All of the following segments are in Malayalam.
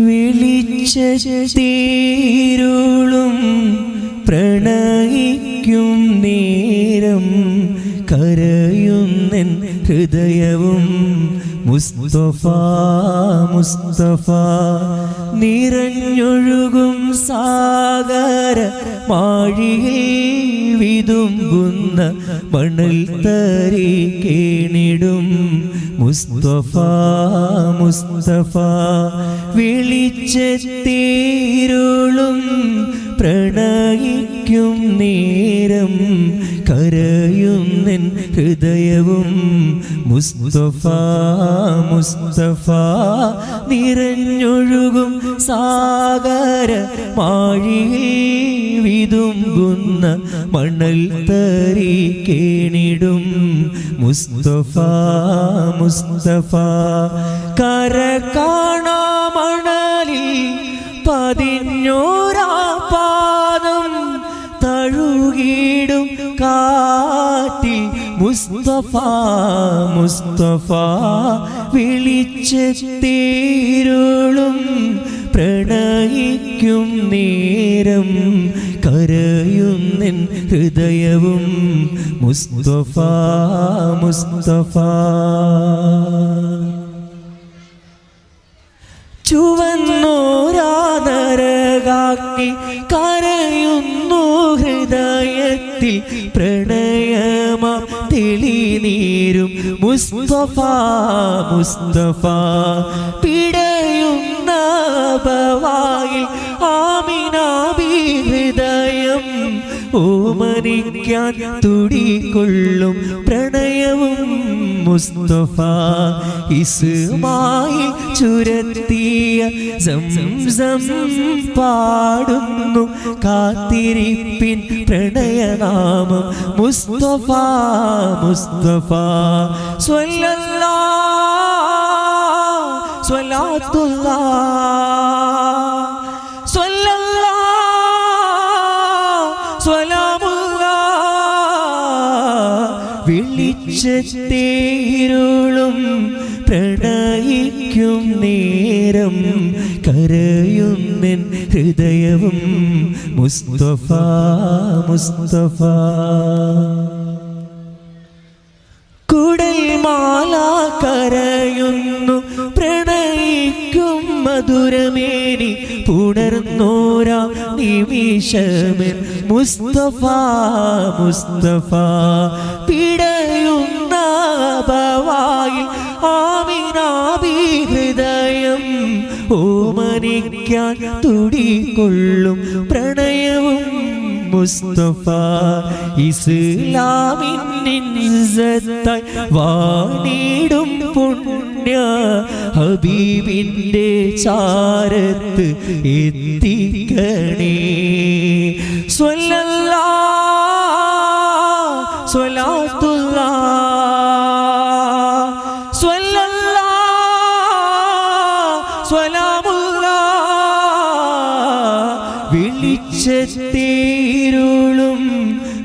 വിളിച്ച തീരുളും പ്രണയിക്കും നേരം കരയുന്നൻ ഹൃദയവും മുസ്തഫ മുസ്തഫ. നിറഞ്ഞൊഴുകും സാഗര മാഴിയിൽ വിതുമ്പുന്ന മണൽ തരി കേണിടും മുസ്തഫ മുസ്തഫ വിളിച്ചെത്തീരുളും പ്രണയിക്കും നേരം കരയുന്നൻ ഹൃദയവും. മുസ്തഫ മുസ്തഫ നിറഞ്ഞൊഴുകും സാഗര മാഴിയിൽ വിതുമ്പുന്ന മണൽ തരി കേണിടും. മുസ്തഫ മുസ്തഫ കര കാണാ മണലിൽ മുസ്തഫ മുസ്തഫ വിളിച്ചെത്തീരുളും പ്രണയിക്കും നേരം കരയുന്നിൻ ഹൃദയവും. മുസ്തഫ മുസ്തഫ. ചുവന്നോരാതരകാക്കി കരയുന്നു ഹൃദയത്തിൽ പ്രണയമ തെളിനീരും മുസ്തഫ മുസ്തഫ. പിടയുന്ന ബവായിൽ ഓമനിക്കാൻ തുടികൊള്ളും പ്രണയവും മുസ്തഫ. ഇസുമായി ചുരത്തിയ പാടുന്നു കാത്തിരിപ്പിൻ പ്രണയനാമം മുസ്തഫ മുസ്തഫ. സ്വല്ലല്ലാ സ്വലാത്തുല്ലാ സ്വലാമുല്ലാ. വിളിച്ചേരുളും പ്രണയിക്കും നേരം കരയുന്നൻ ഹൃദയവും മുസ്തഫ മുസ്തഫ. കുടൽ മാല പ്രണയിക്കും മധുരമേനി പുണർന്നോരാ നിമിഷമൻ മുസ്തഫ മുസ്തഫ പിടയുന്ന ഭവായി ആമിനാബി ഹൃദയം ഓമനിക്കാൻ തുടികൊള്ളും പ്രണയവും മുസ്തഫ ഇസ്ലാമിന്നിസത്തായി വാണിടും പുണ്യ ഹബീബിന്റെ ചാരത്ത് എത്തിക്കണേ. സ്വല്ലല്ലാ സ്വലാത്തുല്ലാ സ്വല്ലല്ലാ സ്വലാമുല്ലാ വിളിച്ചെത്തീരുളും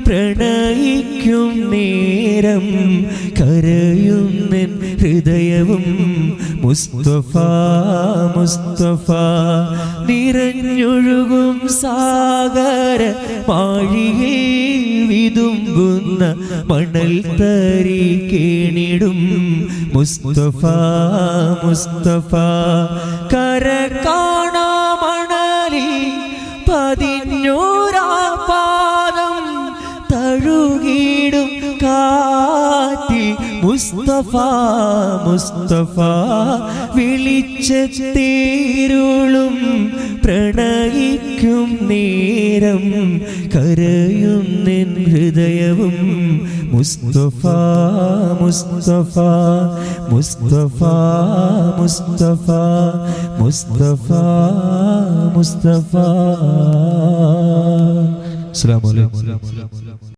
പ്രണയിക്കും നേരം കരയുന്നൻ ഹൃദയവും മുസ്തഫ മുസ്തഫ. നിറഞ്ഞൊഴുകും സാഗര മാഴിയിൽ വിതുമ്പുന്ന മണൽ തരി കേണിടും മുസ്തഫ മുസ്തഫ. കര മുസ്തഫ മുസ്തഫ വിളിച്ചെത്തീരുളും പ്രണയിക്കും നേരം കരയുന്നെൻ ഹൃദയവും. മുസ്തഫ മുസ്തഫ മുസ്തഫ മുസ്തഫ മുസ്തഫ മുസ്തഫ. അസ്സലാമു അലൈക്കും.